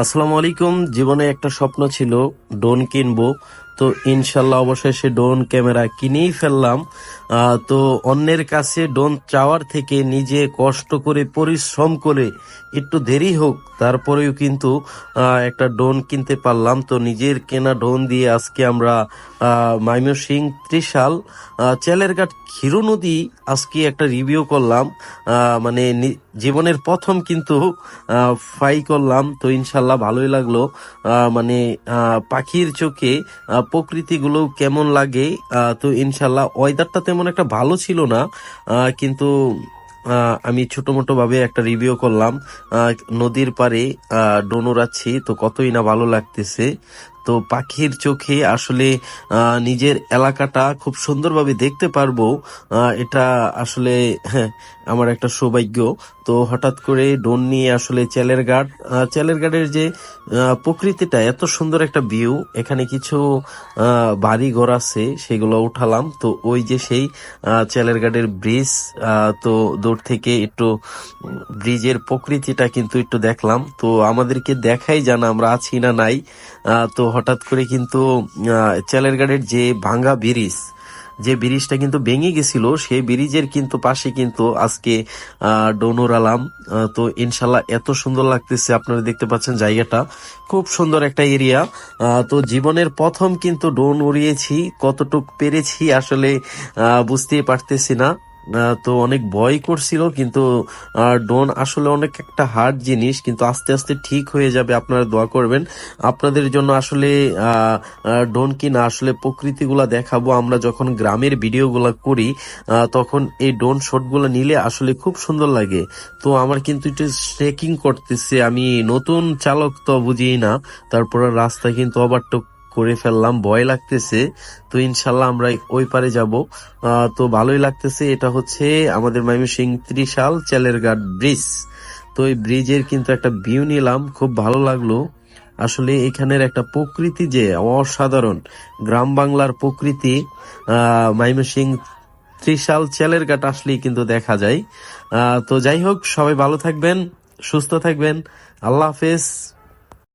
আসসালামু আলাইকুম। জীবনে একটা স্বপ্ন ছিল ড্রোন কিনবো। তো ইনশাল্লাহ অবশেষে ড্রোন ক্যামেরা কিনেই ফেললাম। তো অন্যের কাছে ড্রোন চাওয়ার থেকে নিজে কষ্ট করে পরিশ্রম করে একটু দেরি হোক তারপরেও কিন্তু একটা ড্রোন কিনতে পারলাম। তো নিজের কেনা ড্রোন দিয়ে আজকে আমরা মাইমসিং ত্রিশাল আহ, চেলেরঘাট ক্ষীর নদী আজকে একটা রিভিউ করলাম। মানে জীবনের প্রথম কিন্তু ফ্রাই করলাম। তো ইনশাল্লাহ ভালোই লাগল। মানে পাখির চোখে প্রকৃতিগুলো কেমন লাগে তো ইনশাল্লাহ ওয়েদারটা তেমন একটা ভালো ছিল না। কিন্তু আমি ছোট মোটো ভাবে একটা রিভিউ করলাম। নদীর পারে আহ, ডোন উড়াচ্ছি তো কতই না ভালো লাগতেছে। তো পাখির চোখে আসলে নিজের এলাকাটা খুব সুন্দরভাবে দেখতে পারব। এটা আসলে হ্যাঁ, আমার একটা সৌভাগ্য। তো হঠাৎ করে ডোন নিয়ে আসলে চেলের গার্ড চেলের গার্ডের যে প্রকৃতিটা এত সুন্দর একটা ভিউ। এখানে কিছু বাড়ি ঘর আছে সেগুলো উঠালাম। তো ওই যে সেই চেলের গার্ডের ব্রিজ তো দূর থেকে একটু ব্রিজের প্রকৃতিটা কিন্তু একটু দেখলাম। তো আমাদেরকে দেখাই জানা আমরা আছি না নাই। তো হঠাৎ করে কিন্তু আহ, চেলের গার্ডের যে ভাঙ্গা ব্রিজ যে ব্রিজটা কিন্তু ভেঙে গেছিল সেই ব্রিজের কিন্তু পাশে কিন্তু আজকে ডোনুর আলাম তো ইনশাল্লাহ এত সুন্দর লাগতেছে আপনারা দেখতে পাচ্ছেন জায়গাটা। খুব সুন্দর একটা এরিয়া। তো জীবনের প্রথম কিন্তু ডোন উড়িয়েছি কতটুক পেরেছি আসলে বুঝতেই পারতেছি না। তো অনেক ভয় করছিল, কিন্তু ডোন আসলে অনেক একটা হার্ড জিনিস, কিন্তু আস্তে আস্তে ঠিক হয়ে যাবে, আপনারা দোয়া করবেন। আপনাদের জন্য আসলে ডোন কি না আসলে প্রকৃতিগুলা দেখাবো। আমরা যখন গ্রামের ভিডিওগুলা করি তখন এই ডোন শটগুলো নিলে আসলে খুব সুন্দর লাগে। তো আমার কিন্তু একটু ট্রেকিং করতেছে, আমি নতুন চালক তো বুঝি না, তারপরে রাস্তা কিন্তু ওভারটেক করে ফেললাম, ভয় লাগতেছে। তো ইনশাল্লাহ আমরা ওই পারে যাব। তো ভালোই লাগতেছে। এটা হচ্ছে আমাদের ময়মনসিং ত্রিশাল চেলেরঘাট ব্রিজ। তো এই ব্রিজের কিন্তু একটা ভিউ নিলাম, খুব ভালো লাগল। আসলে এখানের একটা প্রকৃতি যে অসাধারণ, গ্রাম বাংলার প্রকৃতি ময়মনসিং ত্রিশাল চেলের ঘাট আসলেই কিন্তু দেখা যায়। তো যাই হোক, সবাই ভালো থাকবেন, সুস্থ থাকবেন। আল্লাহ হাফেজ।